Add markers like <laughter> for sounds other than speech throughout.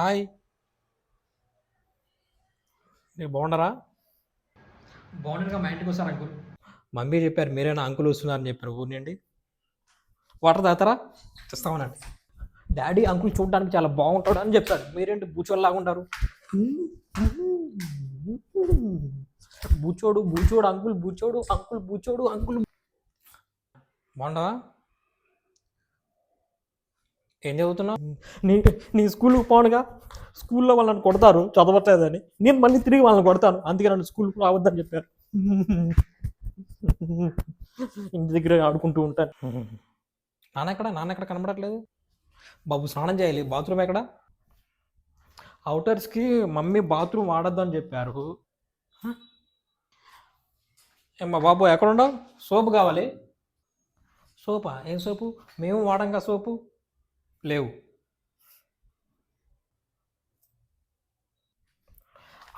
Hi. మీరు బాగున్నారా? బాగుండగా మా ఇంటికి వస్తారు అంకుల్? మమ్మీ చెప్పారు మీరేనా అంకుల్ వస్తున్నారని చెప్పారు. ఊరి నుండి వాటర్ తాగుతారా? తెస్తామనండి. డాడీ అంకుల్ చూడడానికి చాలా బాగుంటాడు అని చెప్పారు. మీరేంటి బూచోళ్ళలాగా ఉంటారు? బూచోడు బూచోడు అంకుల్ బూచోడు అంకుల్ బూచోడు అంకుల్ బాగుండవా ఏం చదువుతున్నావు? నీ నీ స్కూల్కి పోనుగా. స్కూల్లో వాళ్ళని కొడతారు చదవట్లేదని. నేను మళ్ళీ తిరిగి వాళ్ళని కొడతాను. అందుకే నన్ను స్కూల్కి రావద్దని చెప్పారు. ఇంటి దగ్గర ఆడుకుంటూ ఉంటాను. నాన్న ఎక్కడ నాన్న ఎక్కడ కనబడట్లేదు? బాబు స్నానం చేయాలి. బాత్రూమ్ ఎక్కడ? అవుటర్స్కి మమ్మీ బాత్రూమ్ వాడద్దు అని చెప్పారు? ఏమ్మా బాబు ఎక్కడున్నావు? సోపు కావాలి. సోపా? ఏం సోపు? మేము వాడంగా సోపు. లేవు.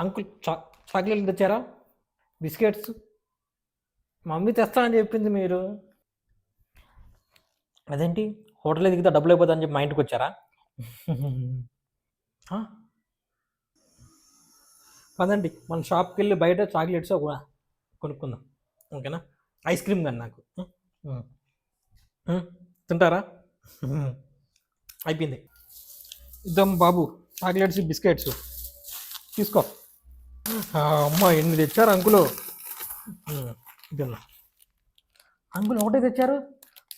అంకుల్ చా చాక్లెట్లు తెచ్చారా? బిస్కెట్స్? మమ్మీ తెస్తా అని చెప్పింది మీరు. అదేంటి? హోటల్ దిగితే డబ్బులు అయిపోతా అని చెప్పి మా ఇంటికి వచ్చారా? ఆ? పదండి మన షాప్కి వెళ్ళి బయట చాక్లెట్స్ ఒక కొనుక్కుందాం. ఓకేనా? ఐస్ క్రీమ్ కానీ నాకు. తింటారా? అయిపోయింది. ఇద్దాం బాబు చాక్లెట్స్ బిస్కెట్స్. తీసుకో. అమ్మ ఎన్ని తెచ్చారు అంకులు? తిన్నా అంకుల్ ఒకటే తెచ్చారు?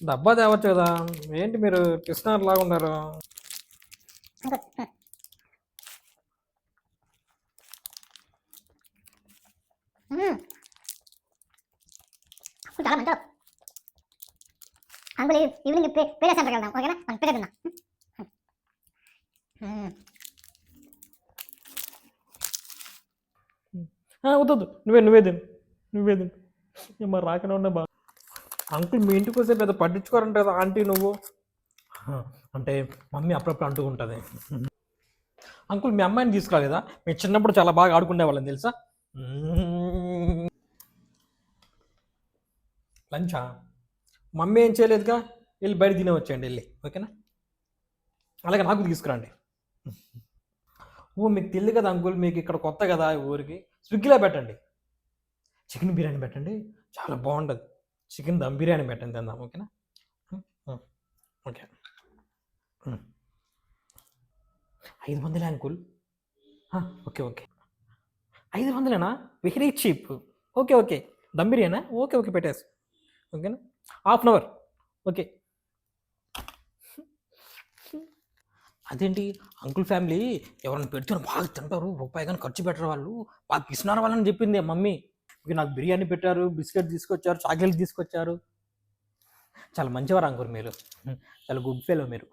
డబ్బా తేవచ్చు కదా. ఏంటి మీరు కృష్ణార్ లాగా ఉన్నారు? మ్మ్. అంకుల్ ఈవినింగ్ పేరే సెంటర్కి వెళ్దాం ఓకేనా? పేరే తిందాం మ్మ్. ఆ, వద్దు వద్దు. నువ్వే నువ్వే తిను. నువ్వే తిను. ఏమో రాకనే ఉన్నా బా. అంకుల్ మీ ఇంటికి వస్తే పెద్ద పట్టించుకోరంట కదా ఆంటీ నువ్వు. అంటే మమ్మీ అప్పుడప్పుడు అంటూ ఉంటుంది. అంకుల్ మీ అమ్మాయిని తీసుకురాలేదా? మేము చిన్నప్పుడు చాలా బాగా ఆడుకునే వాళ్ళని తెలుసా? లంచా? మమ్మీ ఏం చేయలేదుగా? వెళ్ళి బయట తినే వచ్చేయండి వెళ్ళి. ఓకేనా? అలాగే నాకు తీసుకురండి. <laughs> ఓ మీకు తెలియదు కదా అంకుల్ మీకు ఇక్కడ కొత్త కదా ఊరికి? స్విగ్గీలో పెట్టండి. చికెన్ బిర్యానీ పెట్టండి. చాలా బాగుంటుంది. చికెన్ దమ్ బిర్యానీ పెట్టండి తిందాం ఓకేనా? ఓకే. ఐదు వందలే అంకుల్. Okay okay. ఐదు వందలేనా? Very cheap. Okay okay. Dum బిర్యానా? ఓకే ఓకే పెట్టేసి. ఓకేనా? Half an hour. ఓకే. అదేంటి? అంకుల్ ఫ్యామిలీ ఎవరైనా పెడితే బాగా తింటారు రూపాయి కానీ ఖర్చు పెట్టరు వాళ్ళు. బాగా పిసినారు వాళ్ళని చెప్పింది మమ్మీ. ఇక నాకు బిర్యానీ పెట్టారు బిస్కెట్ తీసుకొచ్చారు చాక్లెట్ తీసుకొచ్చారు. చాలా మంచివారు అంకుల్ మీరు? చాలా గుడ్ ఫెలో మీరు.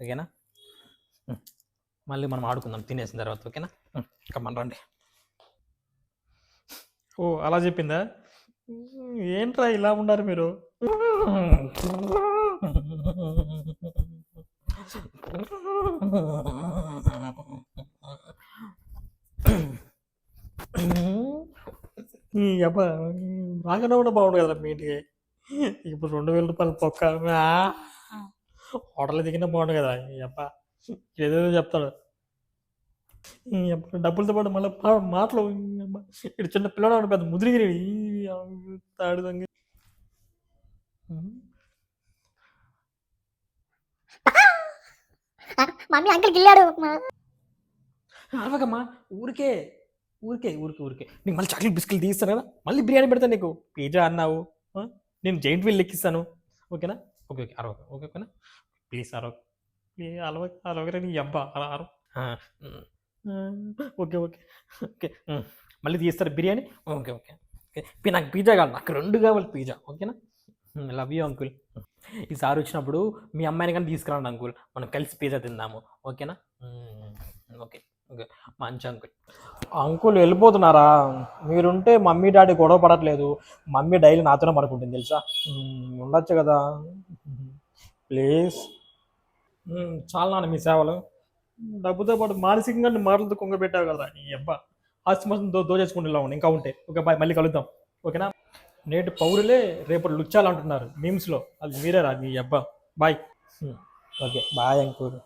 ఓకేనా? మళ్ళీ మనం ఆడుకుందాం తినేసిన తర్వాత. ఓకేనా? కమ్మని రండి. ఓ అలా చెప్పిందా? ఏంట్రా ఇలా ఉన్నారు మీరు? అబ్బ రాగానే కూడా బాగుండు కదా మీ ఇంటికి. ఇప్పుడు రెండు వేల రూపాయలు పొక్క హోటల్ దిగినా బాగుండు కదా ఈ అబ్బ. ఏదేదో చెప్తాడు. డబ్బులతో పాటు మళ్ళీ మాటలు ఇక్కడ చిన్న పిల్లడు పెద్ద ముదిరిగిరి. తాడు మమ్మీ అంకుల్ గిల్లాడు. అరవకమ్మా ఊరికే ఊరికే ఊరికే ఊరికే. నీకు మళ్ళీ చాక్లెట్ బిస్కెట్ తీస్తాను కదా? మళ్ళీ బిర్యానీ పెడతాను నీకు. పిజ్జా అన్నావు నేను జైంట్ వీల్ లెక్కిస్తాను ఓకేనా? ఓకే ఓకే అరవక. ఓకే ఓకేనా? ప్లీజ్ అరవక. అలవ అరవక నీ అబ్బా. అలా అరవ. ఓకే ఓకే ఓకే మళ్ళీ తీస్తారు బిర్యానీ? Okay okay okay. నాకు పిజ్జా కావాలి. నాకు రెండు కావాలి పిజ్జా. ఓకేనా? లవ్ యూ అంకుల్ ఈసారి వచ్చినప్పుడు మీ అమ్మాయిని కానీ తీసుకురండి అంకుల్. మనం కలిసి పిజ్జా తిందాము. ఓకేనా ఓకే ఓకే మంచి అంకుల్. అంకుల్ వెళ్ళిపోతున్నారా? మీరుంటే మమ్మీ డాడీ గొడవ పడట్లేదు. మమ్మీ డైలీ నాతోనే పడుకుంటుంది తెలుసా? ఉండొచ్చు కదా. ప్లీజ్. చాలా నాన్న మీ సేవలు. డబ్బుతో పాటు మానసికంగా నీ మాటలతో కదా ఈ అబ్బా. ఆస్తి మొత్తం దో దోచేసుకుంటూ ఇంకా ఉంటే. Okay bye. మళ్ళీ కలుద్దాం. ఓకేనా నేటి పౌరులే రేపటి లుచ్చాలంటున్నారు. మీమ్స్లో. అది మీరేరా మీ అబ్బా. Bye. Hmm. Okay bye uncle.